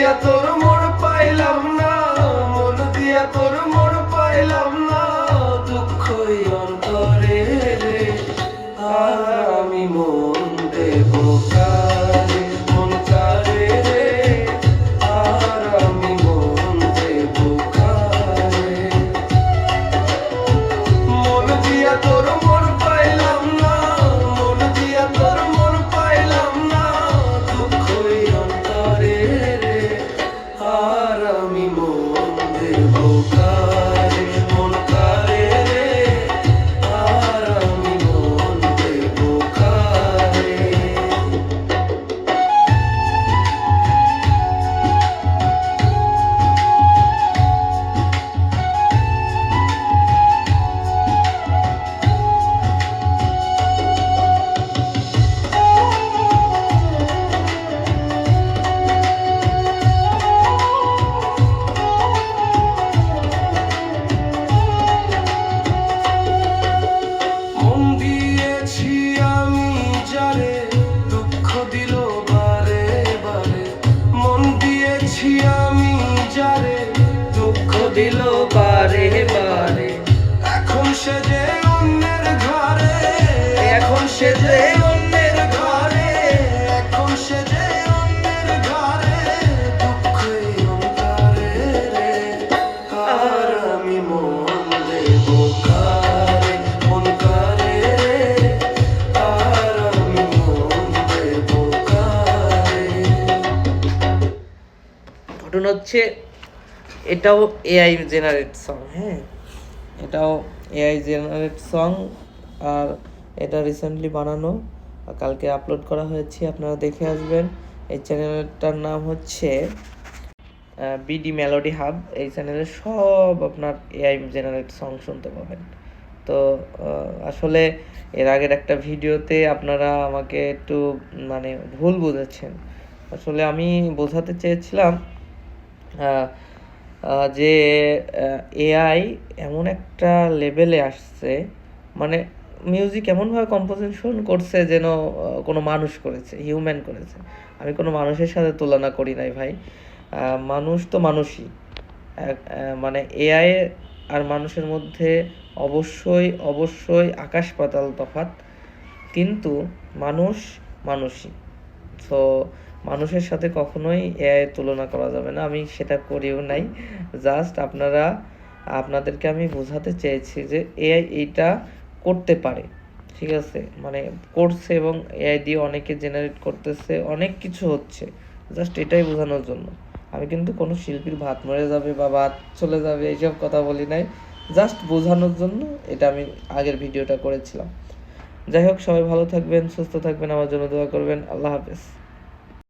দিয়া তোর মোড় পাইলাম না, মন দিয়া তোর মোড় পাইলাম না দুঃখ অন্তরে আমি মন দেব কারে? দিল বারে বারে। এখন সে যে অন্যের ঘরে। এখন সে যে অন্যের ঘরে। এখন সে যে অন্যের ঘরে। অন্তরে রে। আর আমি মন দেব কারে? মন কারে আর আমি মন দেব কারে? ঘটনা হচ্ছে এটাও এআই জেনারেট সং হ্যাঁ? এটাও এআই জেনারেট সং আর এটা রিসেন্টলি বানানো কালকে আপলোড করা হয়েছে, আপনারা দেখে আসবেন। এই চ্যানেলটার নাম হচ্ছে বিডি মেলোডি হাব এই চ্যানেলে সব আপনার এআই জেনারেট সং শুনতে পাবেন। তো আসলে এর আগের একটা ভিডিওতে আপনারা আমাকে একটু মানে ভুল বুঝেছেন। আসলে আমি বোঝাতে চেয়েছিলাম যে এআই এমন একটা লেভেলে আসছে মানে মিউজিক এমনভাবে কম্পোজিশন করছে যেন কোনো মানুষ করেছে হিউম্যান করেছে। আমি কোনো মানুষের সাথে তুলনা করি নাই ভাই। মানুষ তো মানুষই। মানে এআই আর মানুষের মধ্যে অবশ্যই অবশ্যই আকাশ পাতাল তফাৎ। কিন্তু মানুষ মানুষই। তো মানুষের সাথে কখনোই এআই তুলনা করা যাবে না। আমি সেটা করিও নাই। জাস্ট আপনারা, আপনাদেরকে আমি বোঝাতে চেয়েছি যে এআই এইটা করতে পারে। ঠিক আছে? মানে করছে এবং এআই দিয়ে অনেকে জেনারেট করতেছে, অনেক কিছু হচ্ছে। জাস্ট এটাই বোঝানোর জন্য। আমি কিন্তু কোনো শিল্পীর ভাত মরে যাবে বা ভাত চলে যাবে, এইসব কথা বলি নাই। জাস্ট বোঝানোর জন্য এটা আমি আগের ভিডিওটা করেছিলাম। যাই হোক, সবাই ভালো থাকবেন, সুস্থ থাকবেন, আমার জন্য দোয়া করবেন। আল্লাহ হাফেজ।